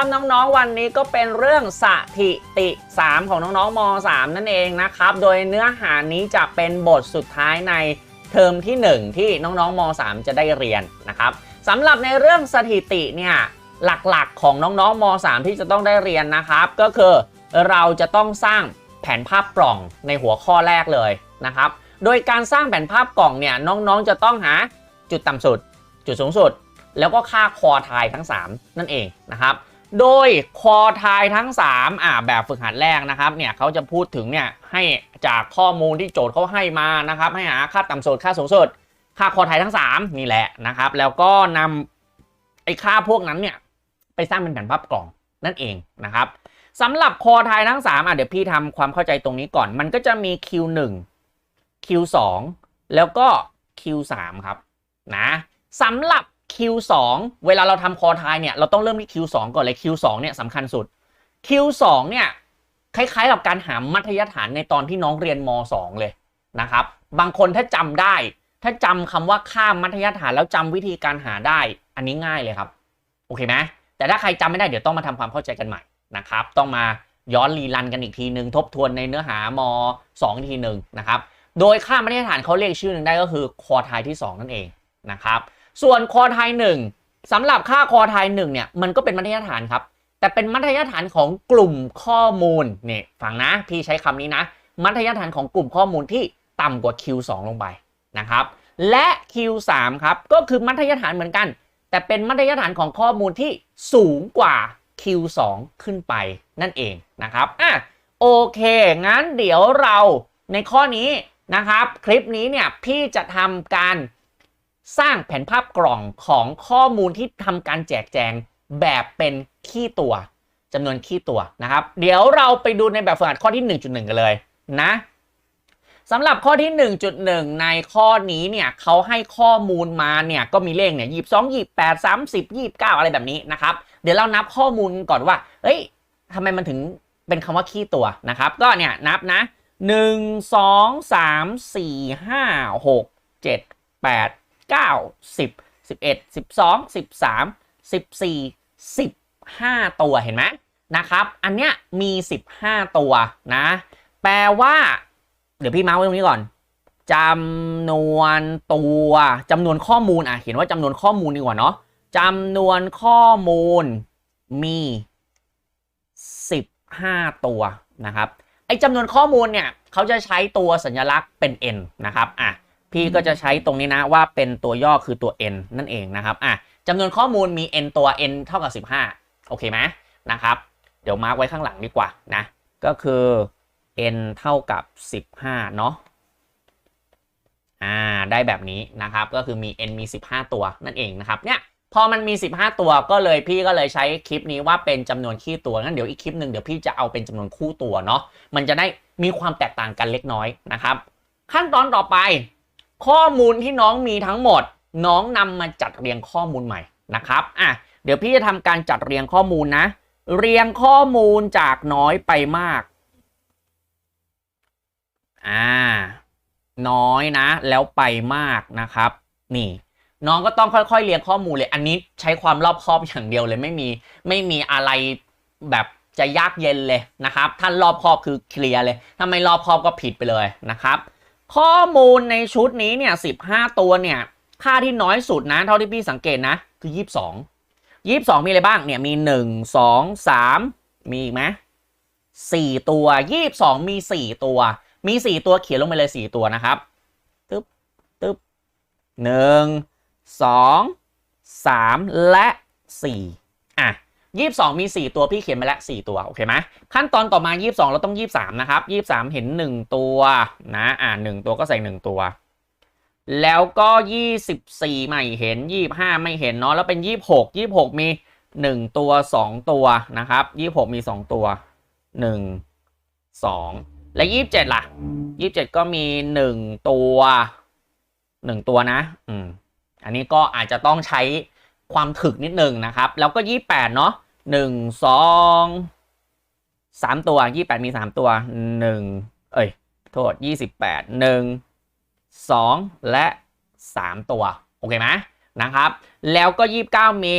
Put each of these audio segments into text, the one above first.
ครับน้องๆวันนี้ก็เป็นเรื่องสถิติ 3 ของน้องๆม 3 นั่นเองนะครับโดยเนื้อหานี้จะเป็นบทสุดท้ายในเทอมที่ 1 ที่น้องๆม 3 จะได้เรียนนะครับสำหรับในเรื่องสถิติเนี่ยหลักๆของน้องๆม 3 ที่จะต้องได้เรียนนะครับ ก็คือเราจะต้องสร้างแผนภาพกล่องในหัวข้อแรกเลยนะครับ โดยการสร้างแผนภาพกล่องเนี่ยน้องๆจะต้องหาจุดต่ำสุด จุดสูงสุด แล้วก็ค่าคอทายทั้ง 3 นั่นเองนะครับ โดยคอทายทั้ง 3 อ่าแบบฝึกหัดแรกนะครับเนี่ยเขาจะพูดถึงเนี่ยให้จากข้อมูลที่โจทย์เขาให้มานะครับให้หาค่าต่ำสุดค่าสูงสุดค่าคอทายทั้ง 3 นี่แหละนะครับ แล้วก็นำไอ้ค่าพวกนั้นเนี่ยไปสร้างเป็นแผ่นภาพกล่องนั่นเองนะครับสำหรับคอทายทั้ง 3 อะเดี๋ยวพี่ทำความเข้าใจตรงนี้ก่อน มันก็จะมี Q1 Q2 แล้วก็ Q3 ครับนะสำหรับ Q2 เวลาเราทำคอทายเนี่ยเราต้องเริ่มที่ Q2 ก่อนเลย Q2 เนี่ยสำคัญสุด Q2 เนี่ยคล้ายๆกับการหามัธยฐานในตอนที่น้องเรียนม 2 เลยนะครับ บางคนถ้าจำได้ ถ้าจำคำว่าค่ามัธยฐานแล้วจำวิธีการหาได้ อันนี้ง่ายเลยครับ โอเคไหมแต่ถ้าใครจำไม่ได้เดี๋ยวต้องมาทำความเข้าใจกันใหม่นะครับ ต้องมาย้อนรีรันกันอีกทีหนึ่งทบทวนในเนื้อหาม2ทีหนึ่งนะครับ โดยค่ามาตรฐานเขาเรียกชื่อหนึ่งได้ก็คือคอทายที่ 2 นั่นเองนะครับ ส่วนคอทาย1สำหรับค่าคอทาย1เนี่ยมันก็เป็นมาตรฐานครับ แต่เป็นมาตรฐานของกลุ่มข้อมูลเนี่ยฟังนะพี่ใช้คำนี้นะมาตรฐานของกลุ่มข้อมูลที่ต่ำกว่า Q2 ลงไปนะครับ และ Q3 ครับก็คือมาตรฐานเหมือนกัน แต่เป็นมาตรฐานของข้อมูลที่สูงกว่า Q2 ขึ้นไปนั่นเองนะครับอะโอเค งั้นเดี๋ยวเราในข้อนี้นะครับ คลิปนี้เนี่ยพี่จะทำการ สร้างแผนภาพกล่องของข้อมูลที่ทำการแจกแจงแบบเป็นขี้ตัวจำนวนขี้ตัวนะครับ เดี๋ยวเราไปดูในแบบฝึกหัดข้อที่ 1.1 กันเลยนะสำหรับข้อที่ 1.1 ในข้อนี้เนี่ยเขาให้ข้อมูลมาเนี่ยก็มีเลขเนี่ยยีบสองยีบแปดสามสิบยีบเก้าอะไรแบบนี้นะครับ เดี๋ยวเรานับข้อมูลก่อนว่า เฮ้ยทำไมมันถึงเป็นคำว่าขี้ตัวนะครับ ก็เนี่ยนับนะหนึ่งสองสามสี่ห้าหกเจ็ดแปด เก้าสิบสิบเอ็ดสิบสองสิบสามสิบสี่สิบห้าตัวเห็นไหมนะครับ อันเนี้ยมีสิบห้าตัวนะ แปลว่า เดี๋ยวพี่มาร์ไว้ตรงนี้ก่อนจำนวนตัวจำนวนข้อมูลอะเห็นว่าจำนวนข้อมูลดีกว่าเนาะจำนวนข้อมูลมี 15 ตัวนะครับไอ้จำนวนข้อมูลเนี่ยเขาจะใช้ตัวสัญลักษณ์เป็น n นะครับอะ พี่ก็จะใช้ตรงนี้นะว่าเป็นตัวย่อคือตัว n นั่นเองนะครับอะจำนวนข้อมูลมี n ตัว n เท่ากับ 15 โอเคไหมนะครับ เดี๋ยวมาร์กไว้ข้างหลังดีกว่านะ ก็คือ n เท่ากับ 15 เนาะอ่าได้แบบนี้นะครับ ก็คือมี n มี 15 ตัวนั่นเองนะครับเนี่ยพอมันมี 15 ตัวก็เลยพี่ก็เลยใช้คลิปนี้ว่าเป็นจำนวนขี้ตัวงั้นเดี๋ยวอีกคลิปหนึ่งเดี๋ยวพี่จะเอาเป็นจำนวนคู่ตัวเนาะมันจะได้มีความแตกต่างกันเล็กน้อยนะครับ ขั้นตอนต่อไป ข้อมูลที่น้องมีทั้งหมด น้องนำมาจัดเรียงข้อมูลใหม่นะครับอะเดี๋ยวพี่จะทำการจัดเรียงข้อมูลนะ เรียงข้อมูลจากน้อยไปมากอ่าน้อยนะ แล้วไปมากนะครับ นี่ น้องก็ต้องค่อยๆเรียงข้อมูลเลย อันนี้ใช้ความรอบคอบอย่างเดียวเลยไม่มีไม่มีอะไรแบบจะยากเย็นเลยนะครับท่านรอบคอบคือเคลียร์เลยถ้าไม่รอบคอบก็ผิดไปเลยนะครับ ข้อมูลในชุดนี้เนี่ย15ตัวเนี่ย ค่าที่น้อยสุดนะ เท่าที่พี่สังเกตนะ คือ22 22มีอะไรบ้างเนี่ยมี1 2 3มีอีกไหม4ตัว22มี4ตัว มี4ตัวเขียนลงไปเลย4ตัวนะครับตึ๊บตึ๊บหนึ่งสองสามและสี่ อะยี่สิบสองมีสี่ตัวพี่เขียนไปแล้วสี่ตัว โอเคไหมขั้นตอนต่อมายี่สิบสองเราต้องยี่สิบสามนะครับยี่สิบสามเห็นหนึ่งตัวนะอ่าหนึ่งตัวก็ใส่หนึ่งตัว แล้วก็ยี่สิบสี่ไม่เห็นยี่บห้าไม่เห็นเนาะแล้วเป็นยี่บหกยี่บหกมีหนึ่งตัวสองตัวนะครับยี่บหกมีสองตัวหนึ่งสองและยี่สิบเจ็ดล่ะยี่สิบเจ็ดก็มีหนึ่งตัวหนึ่งตัวนะอืมอันนี้ก็อาจจะต้องใช้ ความถึกนิดนึงนะครับ แล้วก็ 28 เนาะ1 2 3 ตัว 28 มี 3 ตัว 1 เอ้ย โทษ 28 1 2 และ 3 ตัว โอเคไหมนะครับ แล้วก็ 29 มี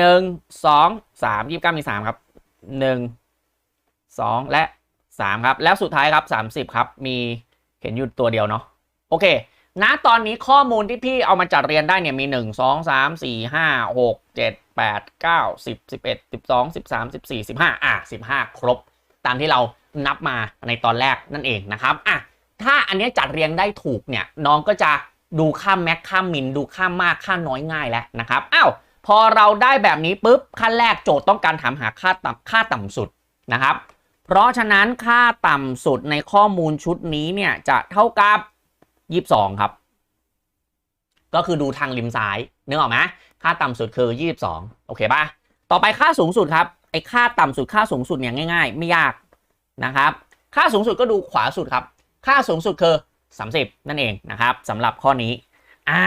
1 2 3 29 มี 3 ครับ 1 2 และ 3 ครับ แล้วสุดท้ายครับ 30 ครับ มีเห็นอยู่ตัวเดียวเนาะโอเค ณตอนนี้ข้อมูลที่พี่เอามาจัดเรียนได้เนี่ยมี 1 2 3 4 5 6 7 8 9 10 11 12 13 14 15อะ15 ครบ ตามที่เรานับมาในตอนแรกนั่นเองนะครับอะถ้าอันนี้จัดเรียงได้ถูกเนี่ยน้องก็จะดูค่าแม็กค่ามิน ดูค่ามากค่าน้อยง่ายแล้วนะครับอ้าวพอเราได้แบบนี้ปุ๊บขั้นแรกโจทย์ต้องการถามหาค่าต่ำค่าต่ำสุดนะครับ เพราะฉะนั้นค่าต่ำสุดในข้อมูลชุดนี้เนี่ยจะเท่ากับ 22ครับ ก็คือดูทางริมซ้ายนึกออกไหมค่าต่ำสุดคือ22โอเคป่ะต่อไปค่าสูงสุดครับไอ้ค่าต่ำสุดค่าสูงสุดเนี่ยง่าย ๆ ไม่ยากนะครับ ค่าสูงสุดก็ดูขวาสุดครับ ค่าสูงสุดคือ 30 นั่นเองนะครับสำหรับข้อนี้อ่า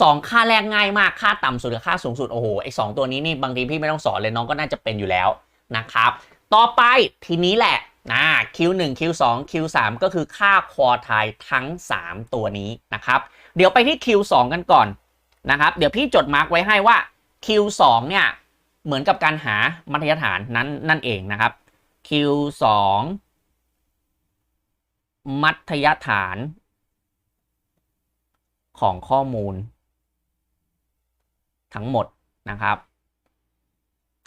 สองค่าแรกง่ายมากค่าต่ำสุดกับค่าสูงสุดโอ้โหไอ้สองตัวนี้นี่บางทีพี่ไม่ต้องสอนเลยน้องก็น่าจะเป็นอยู่แล้วนะครับ ต่อไปทีนี้แหละ นะ Q1 Q2 Q3 ก็คือค่าควอไทายทั้ง 3 ตัวนี้นะครับ เดี๋ยวไปที่ Q2 กันก่อนนะครับ เดี๋ยวพี่จดมาร์กไว้ให้ว่า Q2 เนี่ยเหมือนกับการหามัธยฐานนั้นนั่นเองนะครับ Q2 มัธยฐานของข้อมูล ทั้งหมดนะครับ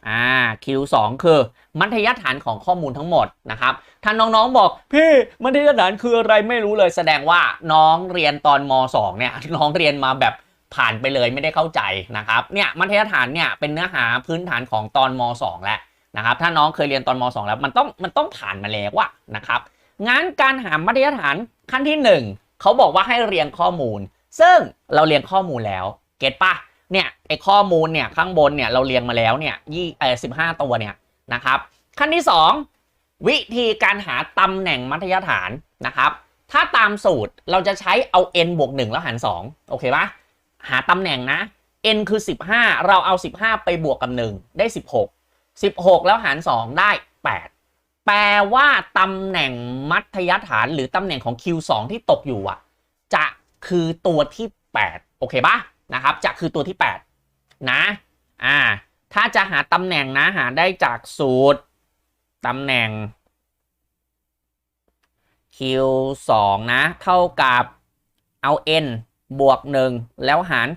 อ่า Q2 คือมัธยฐานของข้อมูลทั้งหมดนะครับ ถ้าน้องๆบอกพี่มัธยฐานคืออะไรไม่รู้เลยแสดงว่าน้องเรียนตอนม 2 เนี่ยน้องเรียนมาแบบผ่านไปเลยไม่ได้เข้าใจนะครับเนี่ยมัธยฐานเนี่ยเป็นเนื้อหาพื้นฐานของตอนม 2 แล้วนะครับถ้าน้องเคยเรียนตอนม 2 แล้วมันต้องมันต้องผ่านมาแล้วว่านะครับงั้นการหามัธยฐานขั้นที่ 1 เขาบอกว่าให้เรียงข้อมูล ซึ่งเราเรียงข้อมูลแล้วเก็ตปะ เนี่ยไอข้อมูลเนี่ยข้างบนเนี่ยเราเรียงมาแล้วเนี่ยยี่เออสิบห้าตัวเนี่ยนะครับขั้นที่ 2 วิธีการหาตำแหน่งมัธยฐานนะครับ ถ้าตามสูตรเราจะใช้เอา n บวก1แล้วหาร 2 โอเคปะหาตำแหน่งนะ n คือ 15 เราเอา 15 ไปบวกกับ 1 ได้ 16 16 แล้วหาร 2 ได้ 8 แปลว่าตำแหน่งมัธยฐานหรือตำแหน่งของ Q2 ที่ตกอยู่อะจะคือตัวที่ 8 โอเคปะ นะครับจะคือตัวที่ 8 นะอ่าถ้าจะหาตำแหน่งนะหาได้จากสูตรตำแหน่ง Q2 นะ เท่ากับเอา n บวก 1 แล้วหาร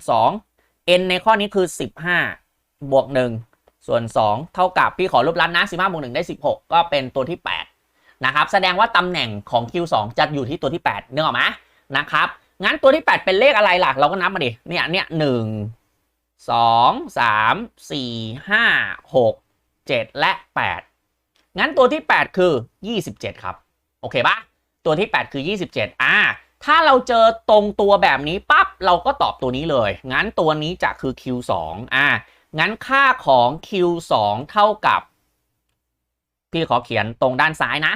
2 n ในข้อนี้คือ 15 บวก 1 ส่วน 2 เท่ากับพี่ขอรูปลัดนะ15บวก1ได้ 16 ก็เป็นตัวที่ 8 นะครับ แสดงว่าตำแหน่งของ Q2 จะอยู่ที่ตัวที่8นึกออกไหมนะครับ งั้นตัวที่ 8 เป็นเลขอะไรล่ะ เราก็นับมาดิ เนี่ยเนี่ยหนึ่งสองสามสี่ห้าหกเจ็ดและ 8 งั้นตัวที่ 8 คือ 27 ครับ โอเคปะตัวที่ 8 คือ 27 อ่า ถ้าเราเจอตรงตัวแบบนี้ปั๊บ เราก็ตอบตัวนี้เลย งั้นตัวนี้จะคือ Q2 อ่า งั้นค่าของ Q2 เท่ากับ พี่ขอเขียนตรงด้านซ้ายนะ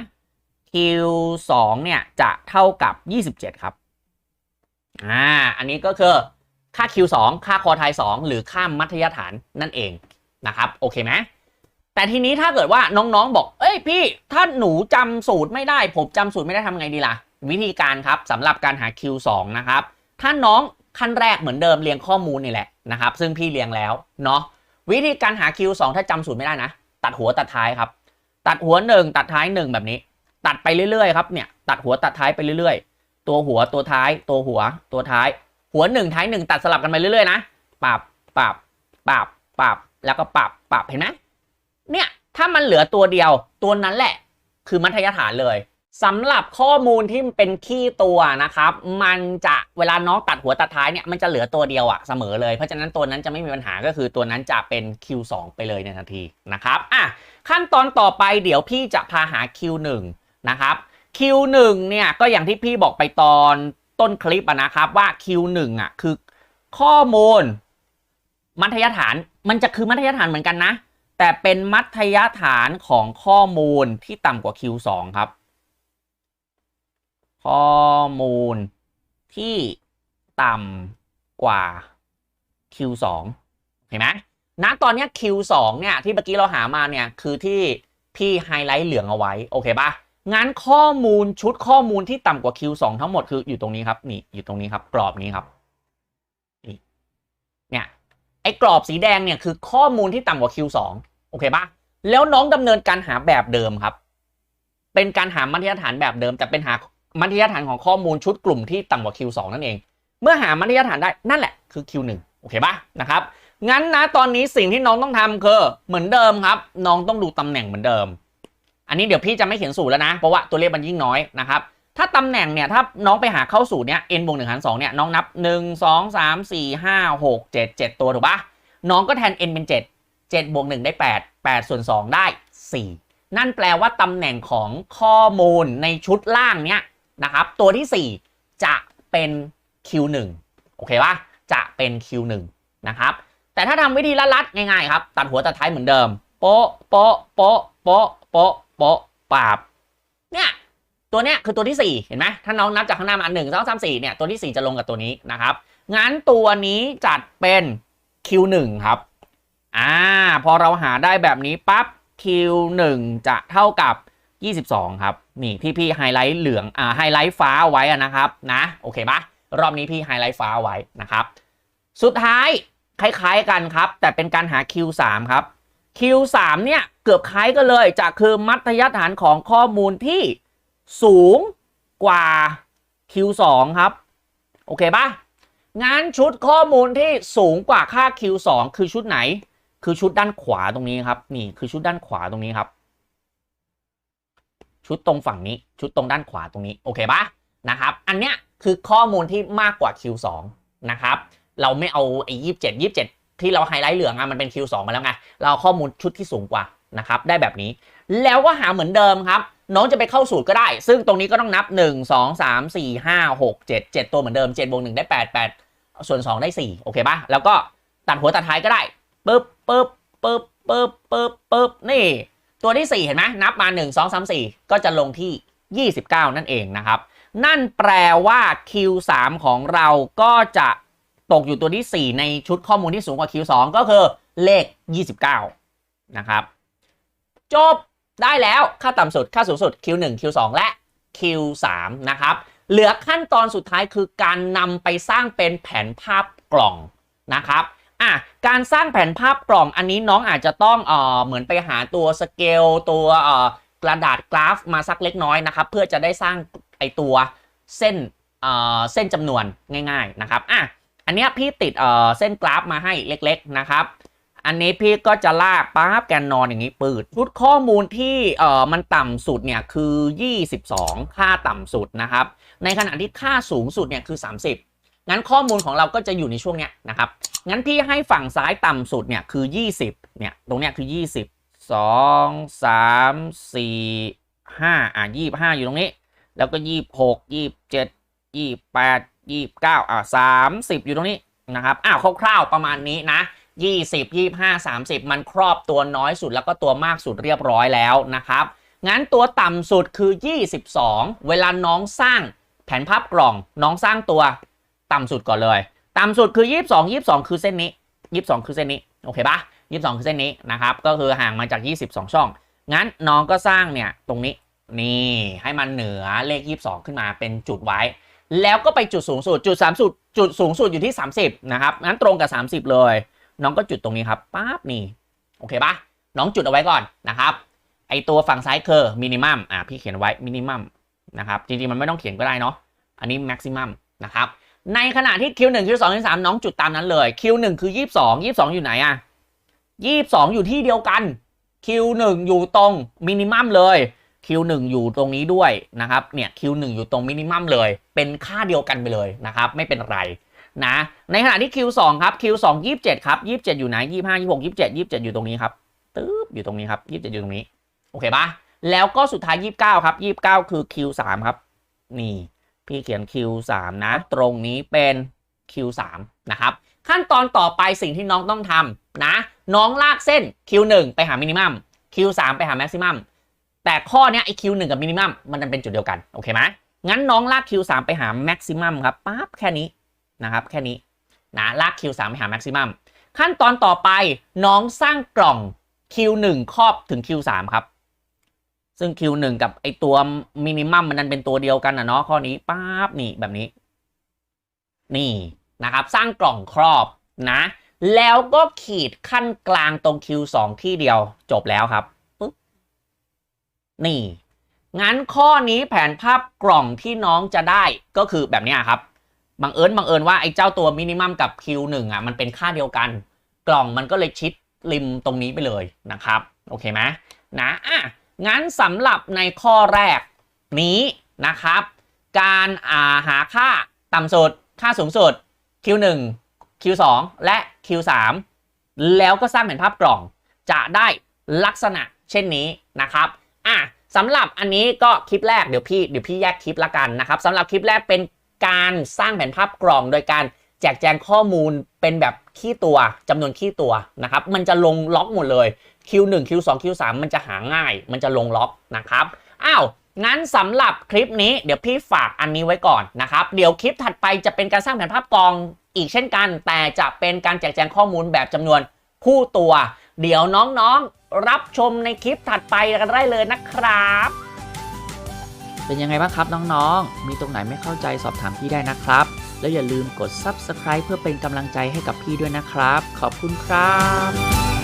Q2 เนี่ยจะเท่ากับ 27 ครับ อ่าอันนี้ก็คือค่า Q2 ค่าคอไทย 2 หรือค่ามัธยฐานนั่นเองนะครับโอเคไหมแต่ทีนี้ถ้าเกิดว่าน้องๆบอก เอ้ยพี่ถ้าหนูจำสูตรไม่ได้ ผมจำสูตรไม่ได้ทำไงดีล่ะ วิธีการครับสำหรับการหา Q2 นะครับ ถ้าน้องขั้นแรกเหมือนเดิมเรียงข้อมูลนี่แหละนะครับ ซึ่งพี่เรียงแล้วเนาะวิธีการหา Q2 ถ้าจำสูตรไม่ได้นะ ตัดหัวตัดท้ายครับ ตัดหัว 1 ตัดท้าย 1 แบบนี้ ตัดไปเรื่อยๆครับเนี่ยตัดหัวตัดท้ายไปเรื่อยๆ ตัวหัวตัวท้าย ตัวหัว ตัวท้าย หัว1ท้าย1ตัดสลับกันไปเรื่อยๆนะปรับปรับปรับปรับแล้วก็ปรับปรับเห็นไหมเนี่ยถ้ามันเหลือตัวเดียว ตัวนั้นแหละ คือมัธยฐานเลยสำหรับข้อมูลที่เป็นขี้ตัวนะครับ มันจะเวลาน้องตัดหัวตัดท้ายเนี่ยมันจะเหลือตัวเดียวอะเสมอเลย เพราะฉะนั้นตัวนั้นจะไม่มีปัญหาก็คือตัวนั้นจะเป็น Q2 ไปเลยในทันทีนะครับอะขั้นตอนต่อไปเดี๋ยวพี่จะพาหา Q1 นะครับ Q1 เนี่ยก็อย่างที่พี่บอกไปตอนต้นคลิปะนะครับว่า Q1 อะคือข้อมูล มัธยฐานมันจะคือมัธยฐานเหมือนกันนะ แต่เป็นมัธยฐานของข้อมูลที่ต่ำกว่า Q2 ครับ ข้อมูลที่ต่ำกว่า Q2 เห็นไหมณตอนนี้ Q2 เนี่ยที่เมื่อกี้เราหามาเนี่ยคือที่พี่ไฮไลท์เหลืองเอาไว้ โอเคป่ะ งั้นข้อมูลชุดข้อมูลที่ต่ำกว่า Q2 ทั้งหมดคืออยู่ตรงนี้ครับนี่อยู่ตรงนี้ครับ กรอบนี้ครับนี่ยไอ้กรอบสีแดงเนี่ยคือข้อมูลที่ต่ำกว่า Q2 โอเคปะแล้วน้องดำเนินการหาแบบเดิมครับ เป็นการหามัธยฐานแบบเดิม แต่เป็นหามัธยฐานของข้อมูลชุดกลุ่มที่ต่ำกว่า Q2 นั่นเอง เมื่อหามัธยฐานได้นั่นแหละคือ Q1 โอเคปะนะครับงั้นนะตอนนี้สิ่งที่น้องต้องทำคือเหมือนเดิมครับ น้องต้องดูตำแหน่งเหมือนเดิม อันนี้เดี๋ยวพี่จะไม่เขียนสูตรแล้วนะ เพราะว่าตัวเลขมันยิ่งน้อยนะครับ ถ้าตำแหน่งเนี่ยถ้าน้องไปหาเข้าสูตรเนี่ย n บวกหนึ่งหารสองเนี่ยน้องนับ1 2 3 4 5 6 7 7ตัวถูกปะน้องก็แทน n เป็น7 7บวก1ได้8 8ส่วน2ได้4นั่นแปลว่าตำแหน่งของข้อมูลในชุดล่างเนี่ยนะครับตัวที่ 4 จะเป็น Q1 โอเคปะจะเป็น Q1 นะครับแต่ถ้าทำวิธีลัดๆง่ายๆครับ ตัดหัวตัดท้ายเหมือนเดิม โป๊ะโป๊ะโป๊ะโป๊ะโป๊ะ โปะปาบเนี่ยตัวเนี้ยคือตัวที่ 4 เห็นไหมถ้าน้องนับจากข้างหน้ามาหนึ่งสองสามสี่เนี่ยตัวที่ 4 จะลงกับตัวนี้นะครับ งั้นตัวนี้จัดเป็น Q1 ครับอ่าพอเราหาได้แบบนี้ปั๊บ Q1 จะเท่ากับ 22 ครับ นี่พี่พี่ไฮไลท์เหลืองอ่าไฮไลท์ฟ้าไว้นะครับนะโอเคปะรอบนี้พี่ไฮไลท์ฟ้าไว้นะครับ สุดท้ายคล้ายๆกันครับ แต่เป็นการหา Q3 ครับ Q3 เนี่ยเกือบคล้ายกันเลยจะคือมัธยฐานของข้อมูลที่สูงกว่า Q2 ครับ โอเคปะงั้นชุดข้อมูลที่สูงกว่าค่า Q2 คือชุดไหน คือชุดด้านขวาตรงนี้ครับ นี่คือชุดด้านขวาตรงนี้ครับ ชุดตรงฝั่งนี้ ชุดตรงด้านขวาตรงนี้ โอเคปะนะครับ อันเนี้ยคือข้อมูลที่มากกว่า Q2 นะครับ เราไม่เอาไอ้ยี่สิบเจ็ดยี่สิบเจ็ด ที่เราไฮไลท์เหลืองอะมันเป็น Q2 มาแล้วไง เราข้อมูลชุดที่สูงกว่านะครับ ได้แบบนี้ แล้วก็หาเหมือนเดิมครับ น้องจะไปเข้าสูตรก็ได้ ซึ่งตรงนี้ก็ต้องนับ 1 2 3 4 5 6 7 7 ตัวเหมือนเดิม7บวก1ได้ 8 8 ส่วน 2 ได้ 4 โอเคปะแล้วก็ตัดหัวตัดท้ายก็ได้ปึ๊บปึ๊บปึ๊บปึ๊บปึ๊บปึ๊บนี่ ตัวที่ 4 เห็นไหมนับมา 1 2 3 4 ก็จะลงที่ 29 นั่นเองนะครับ นั่นแปลว่า Q3 ของเราก็จะ ตกอยู่ตัวที่ 4 ในชุดข้อมูลที่สูงกว่า Q2 ก็คือเลข 29 นะครับ จบได้แล้วค่าต่ำสุด ค่าสูงสุด Q1 Q2 และ Q3 นะครับ เหลือขั้นตอนสุดท้ายคือการนำไปสร้างเป็นแผนภาพกล่องนะครับอะการสร้างแผนภาพกล่องอันนี้น้องอาจจะต้องเอ่อเหมือนไปหาตัวสเกลตัวเอ่อกระดาษกราฟมาสักเล็กน้อยนะครับ เพื่อจะได้สร้างไอตัวเส้นเอ่อเส้นจำนวนง่าย ๆนะครับอะ อันนี้พี่ติดเอ่อเส้นกราฟมาให้เล็กๆนะครับ อันนี้พี่ก็จะลากปั๊บแกนนอนอย่างนี้ปืด ชุดข้อมูลที่เอ่อมันต่ำสุดเนี่ยคือ 22 ค่าต่ำสุดนะครับ ในขณะที่ค่าสูงสุดเนี่ยคือ 30 งั้นข้อมูลของเราก็จะอยู่ในช่วงเนี้ยนะครับ งั้นพี่ให้ฝั่งซ้ายต่ำสุดเนี่ยคือ 20 เนี่ยตรงเนี้ยคือ 20 2 3 4 5อะ25 อยู่ตรงนี้ แล้วก็ 26 27 28 29อะ30อยู่ตรงนี้นะครับอ้าวคร่าวๆประมาณนี้นะ20 25 30มันครอบตัวน้อยสุดแล้วก็ตัวมากสุดเรียบร้อยแล้วนะครับงั้นตัวต่ำสุดคือ 22 เวลาน้องสร้างแผนภาพกล่อง น้องสร้างตัวต่ำสุดก่อนเลย ต่ำสุดคือ 22 22 คือเส้นนี้ 22 คือเส้นนี้ โอเคปะ22 คือเส้นนี้นะครับ ก็คือห่างมาจาก 22 ช่อง งั้นน้องก็สร้างเนี่ยตรงนี้ นี่ให้มันเหนือเลข 22 ขึ้นมาเป็นจุดไว้ แล้วก็ไปจุดสูงสุดจุด3สุดจุดสูงสุดอยู่ที่ 30 นะครับงั้นตรงกับ 30 เลย น้องก็จุดตรงนี้ครับปั๊บนี่โอเคปะน้องจุดเอาไว้ก่อนนะครับ ไอตัวฝั่งซ้ายคือมินิมัมอะพี่เขียนไว้มินิมัมนะครับจริงๆมันไม่ต้องเขียนก็ได้เนาะอันนี้แม็กซิมัมนะครับในขณะที่ Q1 Q2 Q3 น้องจุดตามนั้นเลย Q1 คือ 22 22 อยู่ไหนอะ22 อยู่ที่เดียวกัน Q1 อยู่ตรงมินิมัมเลย Q1 อยู่ตรงนี้ด้วยนะครับเนี่ย Q1 อยู่ตรงมินิมัมเลย เป็นค่าเดียวกันไปเลยนะครับไม่เป็นไรนะในขณะที่ Q2 ครับ Q2 27 ครับ 27 อยู่ไหน 25 26 27 27 อยู่ตรงนี้ครับตึ๊บอยู่ตรงนี้ครับ 27 อยู่ตรงนี้ โอเคปะแล้วก็สุดท้าย 29 ครับ 29 คือ Q3 ครับ นี่ พี่เขียน Q3 นะ ตรงนี้เป็น Q3 นะครับ ขั้นตอนต่อไปสิ่งที่น้องต้องทำนะ น้องลากเส้น Q1 ไปหามินิมัม Q3 ไปหาแม็กซิมัม แต่ข้อเนี้ยไอ้ Q1 กับมินิมัมมันเป็นจุดเดียวกันโอเคไหมงั้นน้องลาก Q3 ไปหาแม็กซิมัมครับปั๊บแค่นี้นะครับแค่นี้นะลาก Q3 ไปหา maximum ขั้นตอนต่อไปน้องสร้างกล่อง Q1 ครอบถึง Q3 ครับ ซึ่ง Q1 กับไอตัวมินิมัมมันนันเป็นตัวเดียวกันนะเนาะข้อนี้ป๊าบนี่แบบนี้ นี่นะครับ สร้างกล่องครอบนะ แล้วก็ขีดขั้นกลางตรง Q2 ที่เดียวจบแล้วครับ นี่ งั้นข้อนี้แผนภาพกล่องที่น้องจะได้ก็คือแบบนี้ครับ บังเอิญบังเอิญว่าไอ้เจ้าตัวมินิมัมกับ Q1 อะมันเป็นค่าเดียวกัน กล่องมันก็เลยชิดริมตรงนี้ไปเลยนะครับ โอเคไหมนะอะงั้นสำหรับในข้อแรกนี้นะครับ การอาหาค่าต่ำสุด ค่าสูงสุด Q1 Q2 และ Q3 แล้วก็สร้างแผนภาพกล่องจะได้ลักษณะเช่นนี้นะครับ อะสำหรับอันนี้ก็คลิปแรกเดี๋ยวพี่เดี๋ยวพี่แยกคลิปละกันนะครับสำหรับคลิปแรกเป็นการสร้างแผนภาพกล่องโดยการแจกแจงข้อมูลเป็นแบบขี้ตัวจำนวนขี้ตัวนะครับ มันจะลงล็อกหมดเลย Q1 Q2 Q3 มันจะหาง่าย มันจะลงล็อกนะครับ อ้าว งั้นสำหรับคลิปนี้เดี๋ยวพี่ฝากอันนี้ไว้ก่อนนะครับ เดี๋ยวคลิปถัดไปจะเป็นการสร้างแผนภาพกองอีกเช่นกัน แต่จะเป็นการแจกแจงข้อมูลแบบจำนวน คู่ตัว เดี๋ยวน้องๆ รับชมในคลิปถัดไปกันได้เลยนะครับ เป็นยังไงบ้างครับน้องๆ มีตรงไหนไม่เข้าใจสอบถามพี่ได้นะครับ แล้วอย่าลืมกด Subscribe เพื่อเป็นกำลังใจให้กับพี่ด้วยนะครับ ขอบคุณครับ